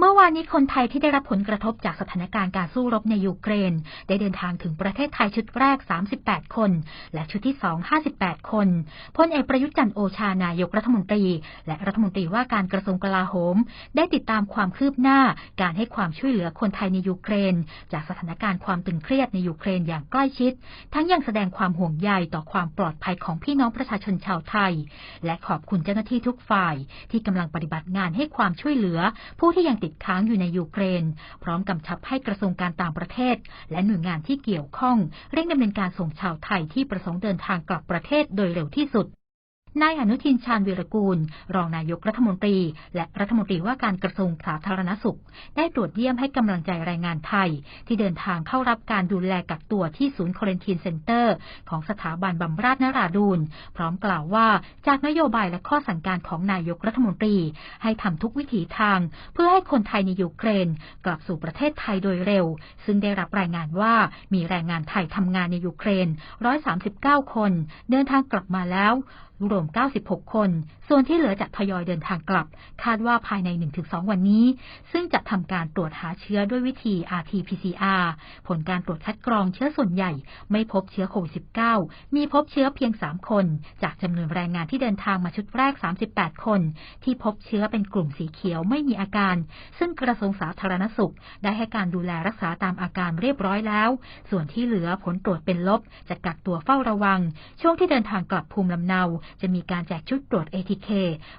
เมื่อวานนี้คนไทยที่ได้รับผลกระทบจากสถานการณ์การสู้รบในยูเครน ได้เดินทางถึงประเทศไทยชุดแรก 38 คน และชุดที่ 2 58 คนพลเอกประยุทธ์จันทร์โอชานายกรัฐมนตรี และรัฐมนตรีว่าการกระทรวงกลาโหม ได้ติดตามความคืบหน้าการให้ความช่วยเหลือคนไทยในยูเครน จากสถานการณ์ความตึงเครียดในยูเครนอย่างใกล้ชิด ทั้งยังแสดงความห่วงใยต่อความปลอดภัยของพี่น้องประชาชนชาวไทย และขอบคุณเจ้าหน้าที่ทุกฝ่าย ที่กำลังปฏิบัติงานให้ความช่วยเหลือ ผู้ที่ยังติดค้างอยู่ในยูเครน พร้อมกำชับให้กระทรวงการต่างประเทศ และหน่วยงานที่เกี่ยวข้อง เร่งดำเนินการส่งชาวไทยที่ประสงค์เดินทางกลับประเทศโดยเร็วที่สุด นายอนุทินชาญวีรกูล รองนายกรัฐมนตรี และรัฐมนตรีว่าการกระทรวงสาธารณสุข ได้ตรวจเยี่ยมให้กำลังใจแรงงานไทย ที่เดินทางเข้ารับการดูแลกักตัวที่ศูนย์ควอนตีนเซ็นเตอร์ ของสถาบันบำราศนราดูนพร้อมกล่าวว่าจากนโยบายและข้อสั่งการของนายกรัฐมนตรี ให้ทำทุกวิถีทาง เพื่อให้คนไทยในยูเครน กลับสู่ประเทศไทยโดยเร็ว ซึ่งได้รับรายงานว่ามีแรงงานไทยทำงานในยูเครน 139 คน เดินทางกลับมาแล้วรวม96 คน ส่วนที่เหลือจะทยอยเดินทางกลับ คาดว่าภายใน 1-2 วันนี้ ซึ่งจะทำการตรวจหาเชื้อด้วยวิธี RT-PCR ผลการตรวจคัดกรองเชื้อส่วนใหญ่ ไม่พบเชื้อโควิด -19 มีพบเชื้อเพียง 3 คน จากจำนวนแรงงานที่เดินทางมาชุดแรก 38 คน ที่พบเชื้อเป็นกลุ่มสีเขียวไม่มีอาการ ซึ่งกระทรวงสาธารณสุข ได้ให้การดูแลรักษาตามอาการเรียบร้อยแล้ว ส่วนที่เหลือผลตรวจเป็นลบจะกักตัวเฝ้าระวัง ช่วงที่เดินทางกลับภูมิลำเนาจะมีการแจกชุดตรวจ ATK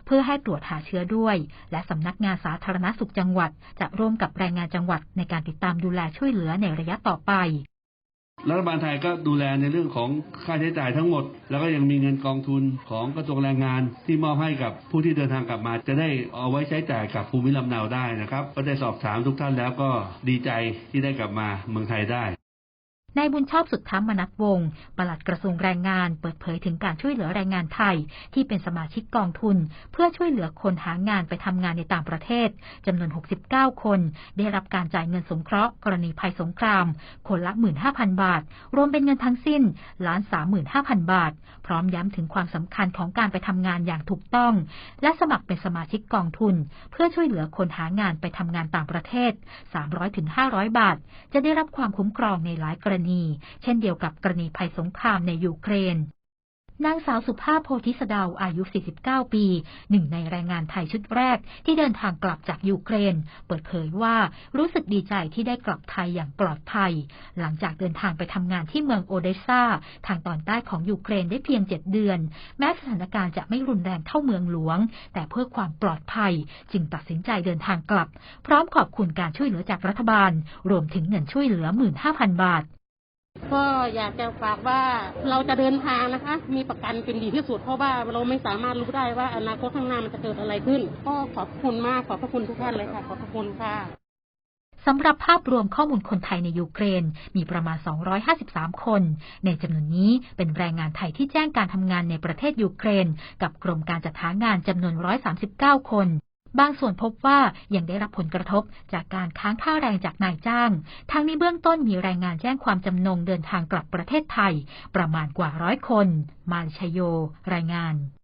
เพื่อให้ตรวจหาเชื้อด้วย และสำนักงานสาธารณสุขจังหวัด จะร่วมกับแรงงานจังหวัดในการติดตามดูแลช่วยเหลือในระยะต่อไปรัฐบาลไทยก็ดูแลในเรื่องของค่าใช้จ่ายทั้งหมด แล้วก็ยังมีเงินกองทุนของกระทรวงแรงงาน ที่มอบให้กับผู้ที่เดินทางกลับมา จะได้เอาไว้ใช้จ่ายกับภูมิลำเนาได้นะครับ ก็ได้สอบถามทุกท่านแล้วก็ดีใจที่ได้กลับมาเมืองไทยได้ นายบุญชอบสุดท้ามนัทวงปลัดกระทรวงแรงงาน เปิดเผยถึงการช่วยเหลือแรงงานไทย ที่เป็นสมาชิกกองทุน เพื่อช่วยเหลือคนหางานไปทำงานในต่างประเทศจำนวน 69 คน ได้รับการจ่ายเงินสงเคราะห์ กรณีภัยสงคราม คนละ 15,000 บาท รวมเป็นเงินทั้งสิ้นล้าน35,000 บาท พร้อมย้ำถึงความสำคัญของการไปทำงานอย่างถูกต้อง และสมัครเป็นสมาชิกกองทุน เพื่อช่วยเหลือคนหางานไปทำงานต่างประเทศ 300-500 บาท จะได้รับความคุ้มครองในหลายกรณีเช่นเดียวกับกรณีภัยสงครามในยูเครนนางสาวสุภาพโพธิสดาอายุ 49 ปี หนึ่งในแรงงานไทยชุดแรกที่เดินทางกลับจากยูเครน เปิดเผยว่ารู้สึกดีใจที่ได้กลับไทยอย่างปลอดภัย หลังจากเดินทางไปทำงานที่เมืองโอเดสซาทางตอนใต้ของยูเครนได้เพียง 7 เดือน แม้สถานการณ์จะไม่รุนแรงเท่าเมืองหลวง แต่เพื่อความปลอดภัย จึงตัดสินใจเดินทางกลับ พร้อมขอบคุณการช่วยเหลือจากรัฐบาล รวมถึงเงินช่วยเหลือ 15,000 บาท ก็อยากจะฝากว่าเราจะเดินทางนะคะ มีประกันเป็นดีที่สุด เพราะว่าเราไม่สามารถรู้ได้ว่าอนาคตข้างหน้ามันจะเกิดอะไรขึ้น ก็ขอบคุณมากขอบพระคุณทุกท่านเลยค่ะ ขอบพระคุณค่ะสำหรับภาพรวมข้อมูลคนไทยในยูเครน มีประมาณ 253 คน ในจำนวนนี้เป็นแรงงานไทยที่แจ้งการทำงานในประเทศยูเครน กับกรมการจัดหางานจำนวน 139 คน บางส่วนพบว่ายังได้รับผลกระทบจากการค้างค่าแรงจากนายจ้าง ทั้งนี้เบื้องต้นมีแรงงานแจ้งความจำนงเดินทางกลับประเทศไทย ประมาณกว่าร้อยคน มาลชโย รายงาน